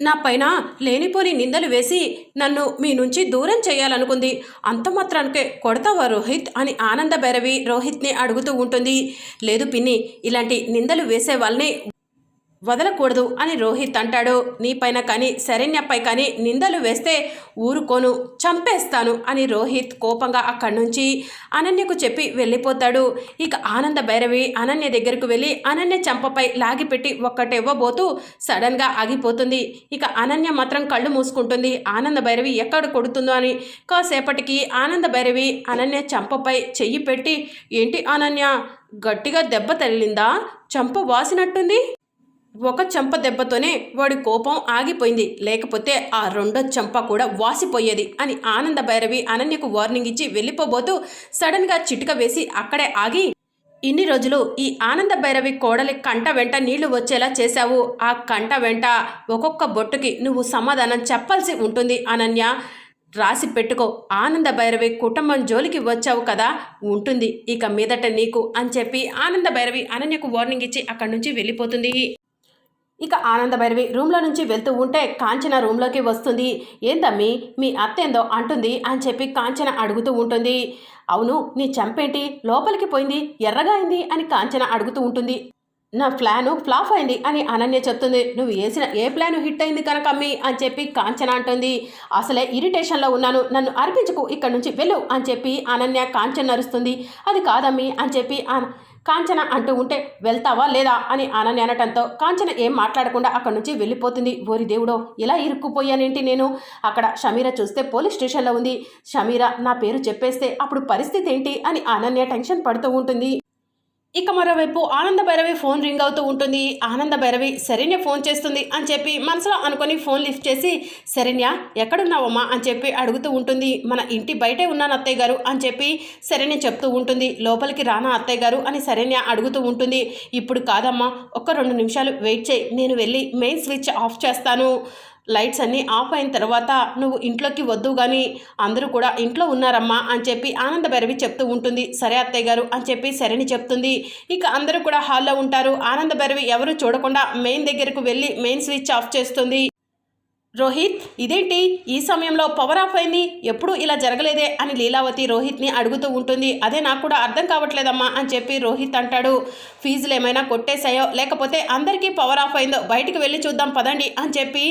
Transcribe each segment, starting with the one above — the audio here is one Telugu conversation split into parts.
నా పైన లేనిపోని నిందలు వేసి నన్ను మీ నుంచి దూరం చేయాలనుకుంది. అంత మాత్రానికే కొడతావా రోహిత్ అని ఆనంద భైరవి రోహిత్ని అడుగుతూ ఉంటుంది. లేదు పిన్ని ఇలాంటి నిందలు వేసే వాళ్ళని వదలకూడదు అని రోహిత్ అంటాడు. నీపైన కానీ శరణ్యపై కానీ నిందలు వేస్తే ఊరుకోను చంపేస్తాను అని రోహిత్ కోపంగా అక్కడి నుంచి అనన్యకు చెప్పి వెళ్ళిపోతాడు. ఇక ఆనంద భైరవి అనన్య దగ్గరకు వెళ్ళి అనన్య చంపపై లాగిపెట్టి ఒక్కటివ్వబోతూ సడన్గా ఆగిపోతుంది. ఇక అనన్య మాత్రం కళ్ళు మూసుకుంటుంది. ఆనంద భైరవి ఎక్కడ కొడుతుందో అని కాసేపటికి ఆనంద భైరవి అనన్య చంపపై చెయ్యి పెట్టి ఏంటి అనన్య గట్టిగా దెబ్బ తగిలిందా? చంప వాసినట్టుంది? ఒక చెంప దెబ్బతోనే వాడి కోపం ఆగిపోయింది. లేకపోతే ఆ రెండో చెంప కూడా వాసిపోయేది అని ఆనంద భైరవి అనన్యకు వార్నింగ్ ఇచ్చి వెళ్ళిపోబోతూ సడన్గా చిటిక వేసి అక్కడే ఆగి ఇన్ని రోజులు ఈ ఆనంద భైరవి కోడలి కంట వెంట నీళ్ళు వచ్చేలా చేశావు. ఆ కంట వెంట ఒక్కొక్క బొట్టుకి నువ్వు సమాధానం చెప్పాల్సి ఉంటుంది అనన్య. రాసి పెట్టుకో. ఆనంద భైరవి కుటుంబం జోలికి వచ్చావు కదా ఉంటుంది. ఇక మీదట నీకు అని చెప్పి ఆనంద భైరవి అనన్యకు వార్నింగ్ ఇచ్చి అక్కడి నుంచి వెళ్ళిపోతుంది. ఇక ఆనంద భైరవి రూమ్లో నుంచి వెళ్తూ ఉంటే కాంచన రూమ్లోకి వస్తుంది. ఏందమ్మి మీ అత్తేందో అంటుంది అని చెప్పి కాంచన అడుగుతూ ఉంటుంది. అవును నీ చంపేంటి? లోపలికి పోయింది? ఎర్రగా అయింది? అని కాంచన అడుగుతూ ఉంటుంది. నా ప్లాను ఫ్లాప్ అయింది అని అనన్య చెప్తుంది. నువ్వు వేసిన ఏ ప్లాన్ హిట్ అయింది కనుక అమ్మి? అని చెప్పి కాంచన అంటుంది. అసలే ఇరిటేషన్లో ఉన్నాను. నన్ను అర్పించుకు ఇక్కడ నుంచి వెళ్ళు అని చెప్పి అనన్య కాంచన నరుస్తుంది అది కాదమ్మి అని చెప్పి కాంచన అంటూ ఉంటే వెళ్తావా లేదా? అని అనన్య అనటంతో కాంచన ఏం మాట్లాడకుండా అక్కడి నుంచి వెళ్ళిపోతుంది. ఓరి దేవుడో ఇలా ఇరుక్కుపోయానేంటి నేను? అక్కడ షమీర చూస్తే పోలీస్ స్టేషన్లో ఉంది. షమీర నా పేరు చెప్పేస్తే అప్పుడు పరిస్థితి ఏంటి? అని అనన్య టెన్షన్ పడుతూ ఉంటుంది. ఇక మరోవైపు ఆనంద భైరవి ఫోన్ రింగ్ అవుతూ ఉంటుంది. ఆనంద భైరవి శరణ్య ఫోన్ చేస్తుంది అని చెప్పి మనసులో అనుకొని ఫోన్ లిఫ్ట్ చేసి శరణ్య ఎక్కడున్నావమ్మా? అని చెప్పి అడుగుతూ ఉంటుంది. మన ఇంటి బయటే ఉన్నాను అత్తయ్య గారు అని చెప్పి శరణ్య చెప్తూ ఉంటుంది. లోపలికి రానా అత్తయ్య గారు? అని శరణ్య అడుగుతూ ఉంటుంది. ఇప్పుడు కాదమ్మా ఒక్క రెండు నిమిషాలు వెయిట్ చేయి. నేను వెళ్ళి మెయిన్ స్విచ్ ఆఫ్ చేస్తాను. లైట్స్ అన్నీ ఆఫ్ అయిన తర్వాత నువ్వు ఇంట్లోకి వద్దు కానీ అందరూ కూడా ఇంట్లో ఉన్నారమ్మా అని చెప్పి ఆనంద భైరవి చెప్తూ ఉంటుంది. సరే అత్తయ్య గారు అని చెప్పి సరేని చెప్తుంది. ఇక అందరూ కూడా హాల్లో ఉంటారు. ఆనంద భైరవి ఎవరు చూడకుండా మెయిన్ దగ్గరకు వెళ్ళి మెయిన్ స్విచ్ ఆఫ్ చేస్తుంది. రోహిత్ ఇదేంటి? ఈ సమయంలో పవర్ ఆఫ్ అయింది. ఎప్పుడు ఇలా జరగలేదే అని లీలావతి రోహిత్ని అడుగుతూ ఉంటుంది. అదే నాకు కూడా అర్థం కావట్లేదమ్మా అని చెప్పి రోహిత్ అంటాడు. ఫీజులు ఏమైనా కొట్టేశాయో లేకపోతే అందరికీ పవర్ ఆఫ్ అయిందో బయటికి వెళ్ళి చూద్దాం పదండి అని చెప్పి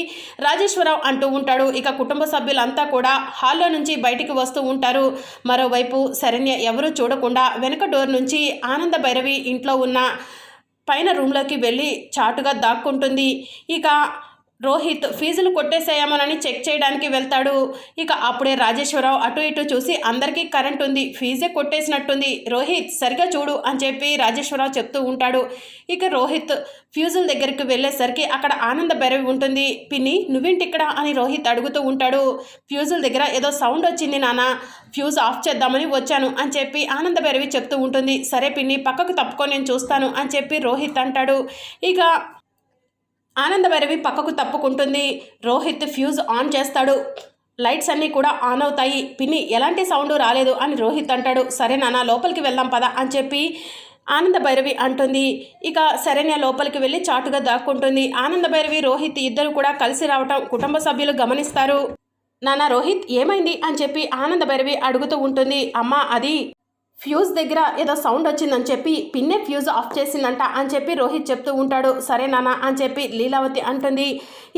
రాజేశ్వరరావు అంటూ ఉంటాడు. ఇక కుటుంబ సభ్యులంతా కూడా హాల్లో నుంచి బయటికి వస్తూ ఉంటారు. మరోవైపు శరణ్య ఎవరూ చూడకుండా వెనుక డోర్ నుంచి ఆనంద భైరవి ఇంట్లో ఉన్న పైన రూమ్లోకి వెళ్ళి చాటుగా దాక్కుంటుంది. ఇక రోహిత్ ఫీజులు కొట్టేసేయామనని చెక్ చేయడానికి వెళ్తాడు. ఇక అప్పుడే రాజేశ్వరరావు అటు ఇటు చూసి అందరికీ కరెంట్ ఉంది ఫీజే కొట్టేసినట్టుంది. రోహిత్ సరిగా చూడు అని చెప్పి రాజేశ్వరరావు చెప్తూ ఉంటాడు. ఇక రోహిత్ ఫ్యూజుల దగ్గరికి వెళ్ళేసరికి అక్కడ ఆనంద భైరవి ఉంటుంది. పిన్ని నువ్వేంటి ఇక్కడ అని రోహిత్ అడుగుతూ ఉంటాడు. ఫ్యూజుల దగ్గర ఏదో సౌండ్ వచ్చింది నాన్న ఫ్యూజ్ ఆఫ్ చేద్దామని వచ్చాను అని చెప్పి ఆనంద భైరవి చెప్తూ ఉంటుంది. సరే పిన్ని పక్కకు తప్పుకొని నేను చూస్తాను అని చెప్పి రోహిత్ అంటాడు. ఇక ఆనంద భైరవి పక్కకు తప్పుకుంటుంది. రోహిత్ ఫ్యూజ్ ఆన్ చేస్తాడు. లైట్స్ అన్నీ కూడా ఆన్ అవుతాయి. పిన్ని ఎలాంటి సౌండ్ రాలేదు అని రోహిత్ అంటాడు. సరే నాన్న లోపలికి వెళ్దాం పద అని చెప్పి ఆనంద భైరవి అంటుంది. ఇక శరణ్య లోపలికి వెళ్ళి చాటుగా దాక్కుంటుంది. ఆనంద భైరవి రోహిత్ ఇద్దరు కూడా కలిసి రావటం కుటుంబ సభ్యులు గమనిస్తారు. నానా రోహిత్ ఏమైంది అని చెప్పి ఆనంద భైరవి అడుగుతూ ఉంటుంది. అమ్మ అది ఫ్యూజ్ దగ్గర ఏదో సౌండ్ వచ్చిందని చెప్పి పిన్నే ఫ్యూజ్ ఆఫ్ చేసిందంట అని చెప్పి రోహిత్ చెప్తూ ఉంటాడు. సరే నాన్న అని చెప్పి లీలావతి అంటుంది.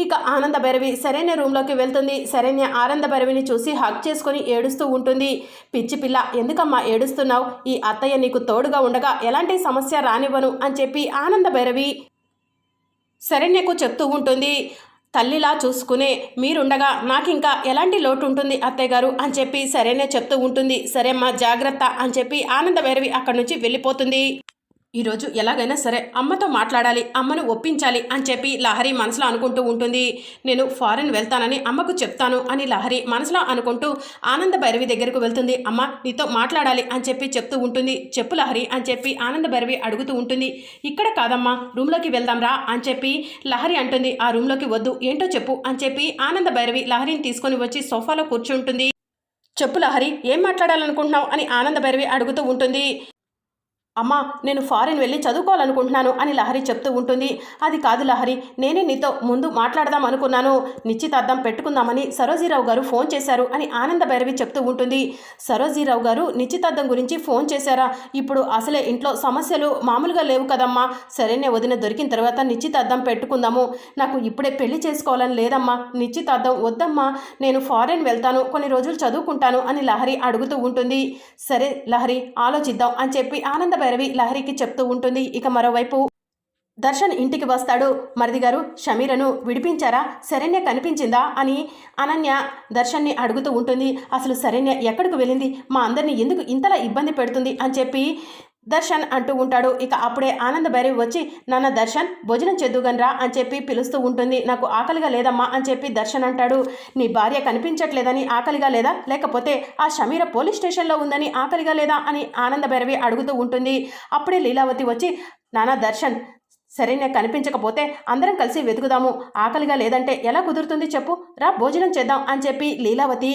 ఇక ఆనంద భైరవి సరైన రూమ్లోకి వెళ్తుంది. సరైన ఆనంద భైరవిని చూసి హక్ చేసుకొని ఏడుస్తూ ఉంటుంది. పిచ్చి పిల్ల ఎందుకమ్మా ఏడుస్తున్నావు? ఈ అత్తయ్య నీకు తోడుగా ఉండగా ఎలాంటి సమస్య రానివ్వను అని చెప్పి ఆనంద భైరవి శరణ్యకు చెప్తూ ఉంటుంది. తల్లిలా చూసుకునే మీరుండగా నాకింకా ఎలాంటి లోటు ఉంటుంది అత్తయ్య గారు అని చెప్పి సరేనే చెప్తూ ఉంటుంది. సరేమ్మా జాగ్రత్త అని చెప్పి ఆనంద భైరవి అక్కడి నుంచి వెళ్ళిపోతుంది. ఈరోజు ఎలాగైనా సరే అమ్మతో మాట్లాడాలి అమ్మను ఒప్పించాలి అని చెప్పి లహరి మనసులో అనుకుంటూ ఉంటుంది. నేను ఫారెన్ వెళ్తానని అమ్మకు చెప్తాను అని లహరి మనసులో అనుకుంటూ ఆనంద భైరవి దగ్గరకు వెళ్తుంది. అమ్మ నీతో మాట్లాడాలి అని చెప్పి చెప్తూ ఉంటుంది. చెప్పు లహరి అని చెప్పి ఆనంద భైరవి అడుగుతూ ఉంటుంది. ఇక్కడ కాదమ్మా రూమ్లోకి వెళ్దాం రా అని చెప్పి లహరి అంటుంది. ఆ రూమ్లోకి వద్దు ఏంటో చెప్పు అని చెప్పి ఆనంద భైరవి లహరిని తీసుకొని వచ్చి సోఫాలో కూర్చుంటుంది. చెప్పు లహరి ఏం మాట్లాడాలనుకుంటున్నావు అని ఆనంద భైరవి అడుగుతూ ఉంటుంది. అమ్మా నేను ఫారిన్ వెళ్ళి చదువుకోవాలనుకుంటున్నాను అని లహరి చెప్తూ ఉంటుంది. అది కాదు లహరి నేనే నీతో ముందు మాట్లాడదాం అనుకున్నాను. నిశ్చితార్థం పెట్టుకుందామని సరోజీరావు గారు ఫోన్ చేశారు అని ఆనంద భైరవి చెప్తూ ఉంటుంది. సరోజీరావు గారు నిశ్చితార్థం గురించి ఫోన్ చేశారా? ఇప్పుడు అసలే ఇంట్లో సమస్యలు మామూలుగా లేవు కదమ్మా. సరేనే వదిన దొరికిన తర్వాత నిశ్చితార్థం పెట్టుకుందాము. నాకు ఇప్పుడే పెళ్ళి చేసుకోవాలని లేదమ్మా. నిశ్చితార్థం వద్దమ్మా. నేను ఫారెన్ వెళ్తాను కొన్ని రోజులు చదువుకుంటాను అని లహరి అడుగుతూ ఉంటుంది. సరే లహరి ఆలోచిద్దాం అని చెప్పి ఆనంద భైరవి లహరికి చెప్తూ ఉంటుంది. ఇక మరోవైపు దర్శన్ ఇంటికి వస్తాడు. మరిది గారు షమీరను విడిపించారా? శరణ్య కనిపించిందా? అని అనన్య దర్శన్ని అడుగుతూ ఉంటుంది. అసలు శరణ్య ఎక్కడికి వెళ్ళింది? మా అందరినీ ఎందుకు ఇంతలా ఇబ్బంది పెడుతుంది? అని చెప్పి దర్శన్ అంటూ ఉంటాడు. ఇక అప్పుడే ఆనంద భైరవి వచ్చి నాన్న దర్శన్ భోజనం చేద్దుగనరా అని చెప్పి పిలుస్తూ ఉంటుంది. నాకు ఆకలిగా లేదమ్మా అని చెప్పి దర్శన్ అంటాడు. నీ భార్య కనిపించట్లేదని ఆకలిగా లేదా? లేకపోతే ఆ షమీర పోలీస్ స్టేషన్లో ఉందని ఆకలిగా లేదా? అని ఆనంద భైరవి అడుగుతూ ఉంటుంది. అప్పుడే లీలావతి వచ్చి నానా దర్శన్ సరైన కనిపించకపోతే అందరం కలిసి వెతుకుదాము. ఆకలిగా లేదంటే ఎలా కుదురుతుంది చెప్పు. రా భోజనం చేద్దాం అని చెప్పి లీలావతి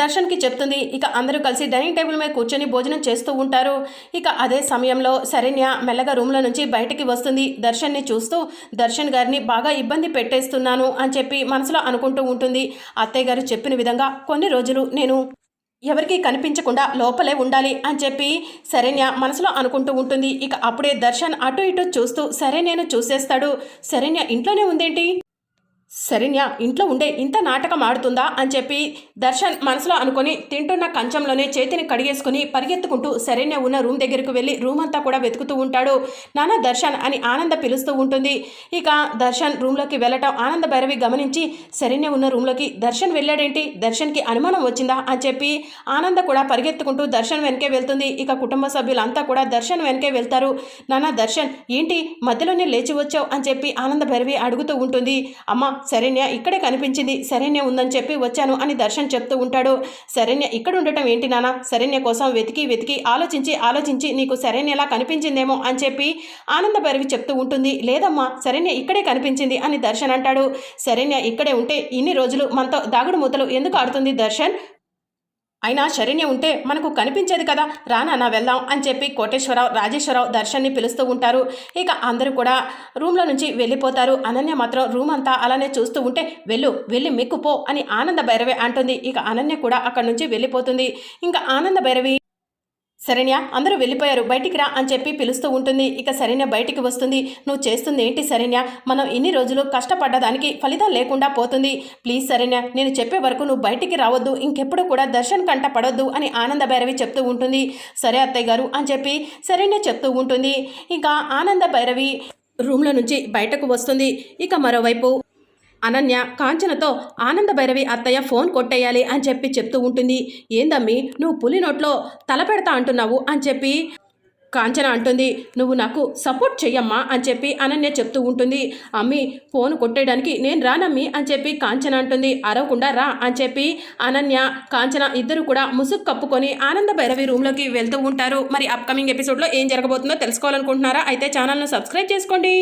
దర్శన్కి చెప్తుంది. ఇక అందరూ కలిసి డైనింగ్ టేబుల్ మీద కూర్చొని భోజనం చేస్తూ ఉంటారు. ఇక అదే సమయంలో శరణ్య మెల్లగా రూమ్లో నుంచి బయటికి వస్తుంది. దర్శన్ని చూస్తూ దర్శన్ గారిని బాగా ఇబ్బంది పెట్టేస్తున్నాను అని చెప్పి మనసులో అనుకుంటూ ఉంటుంది. అత్తయ్య గారు చెప్పిన విధంగా కొన్ని రోజులు నేను ఎవరికీ కనిపించకుండా లోపలే ఉండాలి అని చెప్పి శరణ్య మనసులో అనుకుంటూ ఉంటుంది. ఇక అప్పుడే దర్శన్ అటు ఇటు చూస్తూ సరే నేను చూసేస్తాడు. శరణ్య ఇంట్లోనే ఉందేంటి? శరణ్య ఇంట్లో ఉండే ఇంత నాటకం ఆడుతుందా అని చెప్పి దర్శన్ మనసులో అనుకొని తింటున్న కంచంలోనే చేతిని కడిగేసుకుని పరిగెత్తుకుంటూ శరణ్య ఉన్న రూమ్ దగ్గరకు వెళ్ళి రూమ్ అంతా కూడా వెతుకుతూ ఉంటాడు. నానా దర్శన్ అని ఆనంద పిలుస్తూ ఉంటుంది. ఇక దర్శన్ రూమ్లోకి వెళ్ళటం ఆనంద భైరవి గమనించి శరణ్య ఉన్న రూమ్లోకి దర్శన్ వెళ్ళాడేంటి? దర్శన్కి అనుమానం వచ్చిందా? అని చెప్పి ఆనంద కూడా పరిగెత్తుకుంటూ దర్శన్ వెనకే వెళ్తుంది. ఇక కుటుంబ సభ్యులంతా కూడా దర్శన్ వెనకే వెళ్తారు. నానా దర్శన్ ఏంటి మధ్యలోనే లేచి వచ్చావు? అని చెప్పి ఆనంద భైరవి అడుగుతూ ఉంటుంది. అమ్మ శరణ్య ఇక్కడే కనిపించింది. శరణ్య ఉందని చెప్పి వచ్చాను అని దర్శన్ చెప్తూ ఉంటాడు. శరణ్య ఇక్కడ ఉండటం ఏంటి నాన్న శరణ్య కోసం వెతికి వెతికి ఆలోచించి ఆలోచించి నీకు శరణ్యలా కనిపించిందేమో అని చెప్పి ఆనంద చెప్తూ ఉంటుంది. లేదమ్మా శరణ్య ఇక్కడే కనిపించింది అని దర్శన్ అంటాడు. శరణ్య ఇక్కడే ఉంటే ఇన్ని రోజులు మనతో దాగుడు మూతలు ఎందుకు ఆడుతుంది దర్శన్? అయినా శరణ్య ఉంటే మనకు కనిపించేది కదా. రానా వెళ్దాం అని చెప్పి కోటేశ్వరరావు రాజేశ్వరరావు దర్శన్ని పిలుస్తూ ఉంటారు. ఇక అందరూ కూడా రూమ్లో నుంచి వెళ్ళిపోతారు. అనన్య మాత్రం రూమ్ అంతా అలానే చూస్తూ ఉంటే వెళ్ళు వెళ్ళి మెక్కుపో అని ఆనంద భైరవి అంటుంది. ఇక అనన్య కూడా అక్కడి నుంచి వెళ్ళిపోతుంది. ఇంకా ఆనంద భైరవి శరణ్య అందరూ వెళ్ళిపోయారు. బయటికి రా అని చెప్పి పిలుస్తూ ఉంటుంది. ఇక శరణ్య బయటికి వస్తుంది. నువ్వు చేస్తుంది ఏంటి శరణ్య మనం ఇన్ని రోజులు కష్టపడ్డదానికి ఫలితం లేకుండా పోతుంది. ప్లీజ్ శరణ్య నేను చెప్పే వరకు నువ్వు బయటికి రావద్దు. ఇంకెప్పుడు కూడా దర్శన్ కంట పడొద్దు అని ఆనంద భైరవి చెప్తూ ఉంటుంది. సరే అత్తయ్య గారు అని చెప్పి శరణ్య చెప్తూ ఉంటుంది. ఇంకా ఆనంద భైరవి రూమ్లో నుంచి బయటకు వస్తుంది. ఇక మరోవైపు అనన్య కాంచనతో ఆనంద భైరవి అత్తయ్య ఫోన్ కొట్టేయాలి అని చెప్పి చెప్తూ ఉంటుంది. ఏందమ్మి నువ్వు పులి నోట్లో తల పెడతా అంటున్నావు అని చెప్పి కాంచన అంటుంది. నువ్వు నాకు సపోర్ట్ చెయ్యమ్మా అని చెప్పి అనన్య చెప్తూ ఉంటుంది. అమ్మి ఫోన్ కొట్టేయడానికి నేను రానమ్మి అని చెప్పి కాంచన అంటుంది. అరవకుండా రా అని చెప్పి అనన్య కాంచన ఇద్దరు కూడా ముసుగు కప్పుకొని ఆనంద భైరవి రూమ్లోకి వెళ్తూ ఉంటారు. మరి అప్కమింగ్ ఎపిసోడ్లో ఏం జరగబోతుందో తెలుసుకోవాలనుకుంటున్నారా? అయితే ఛానల్ను సబ్స్క్రైబ్ చేసుకోండి.